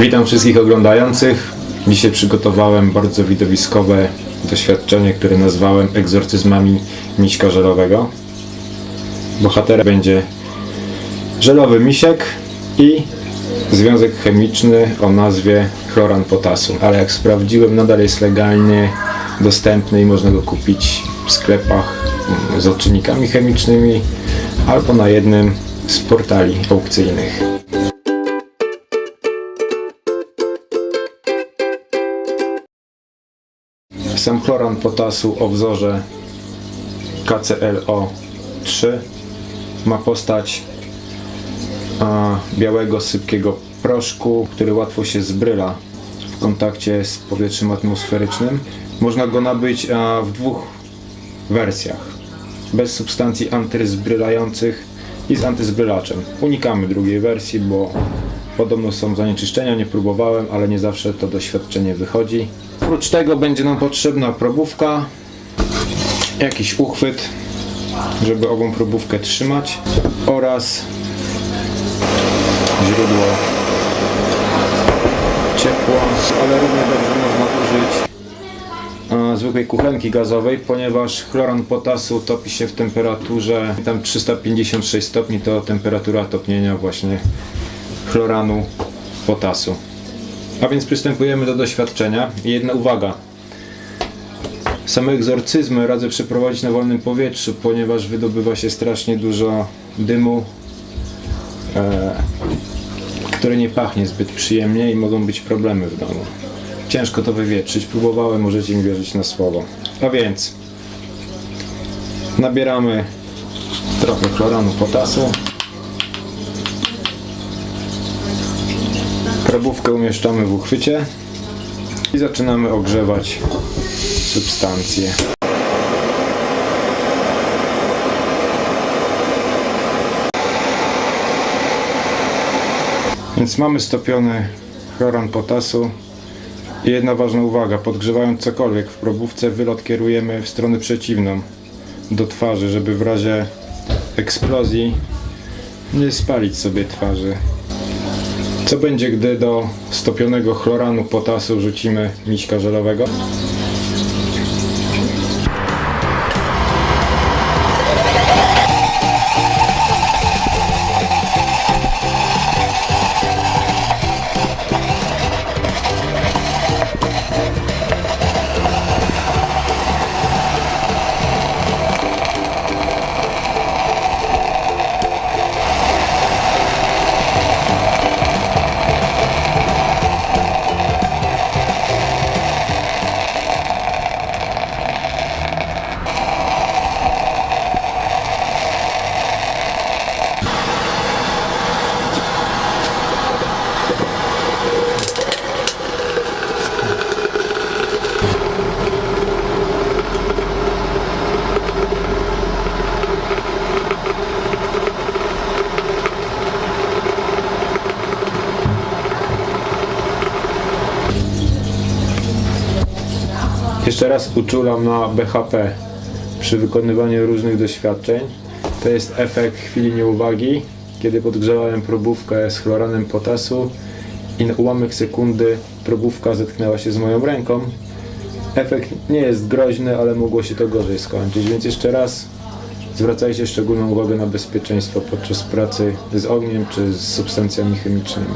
Witam wszystkich oglądających. Dzisiaj przygotowałem bardzo widowiskowe doświadczenie, które nazwałem egzorcyzmami miśka żelowego. Bohaterem będzie żelowy misiek i związek chemiczny o nazwie chloran potasu. Ale jak sprawdziłem, nadal jest legalnie dostępny i można go kupić w sklepach mm, z odczynnikami chemicznymi albo na jednym z portali aukcyjnych. Sam chloran potasu o wzorze KClO3 ma postać białego, sypkiego proszku, który łatwo się zbryla w kontakcie z powietrzem atmosferycznym. Można go nabyć w dwóch wersjach. Bez substancji antyzbrylających i z antyzbrylaczem. Unikamy drugiej wersji, bo podobno są zanieczyszczenia, nie próbowałem, ale nie zawsze to doświadczenie wychodzi. Oprócz tego będzie nam potrzebna probówka, jakiś uchwyt, żeby ową probówkę trzymać oraz źródło ciepła, ale równie dobrze można użyć e, zwykłej kuchenki gazowej, ponieważ chloran potasu topi się w temperaturze tam 356 stopni to temperatura topnienia właśnie chloranu potasu. A więc przystępujemy do doświadczenia. I jedna uwaga. Same egzorcyzmy radzę przeprowadzić na wolnym powietrzu, ponieważ wydobywa się strasznie dużo dymu, e, który nie pachnie zbyt przyjemnie i mogą być problemy w domu. Ciężko to wywietrzyć. Próbowałem, możecie mi wierzyć na słowo. A więc nabieramy trochę chloranu potasu. Probówkę umieszczamy w uchwycie i zaczynamy ogrzewać substancję. Więc mamy stopiony chloran potasu. I jedna ważna uwaga, podgrzewając cokolwiek w probówce, wylot kierujemy w stronę przeciwną do twarzy, żeby w razie eksplozji nie spalić sobie twarzy. Co będzie, gdy do stopionego chloranu potasu wrzucimy miśka żelowego? Jeszcze raz uczulam na BHP przy wykonywaniu różnych doświadczeń. To jest efekt chwili nieuwagi, kiedy podgrzewałem probówkę z chloranem potasu i na ułamek sekundy probówka zetknęła się z moją ręką. Efekt nie jest groźny, ale mogło się to gorzej skończyć, więc jeszcze raz zwracajcie szczególną uwagę na bezpieczeństwo podczas pracy z ogniem czy z substancjami chemicznymi.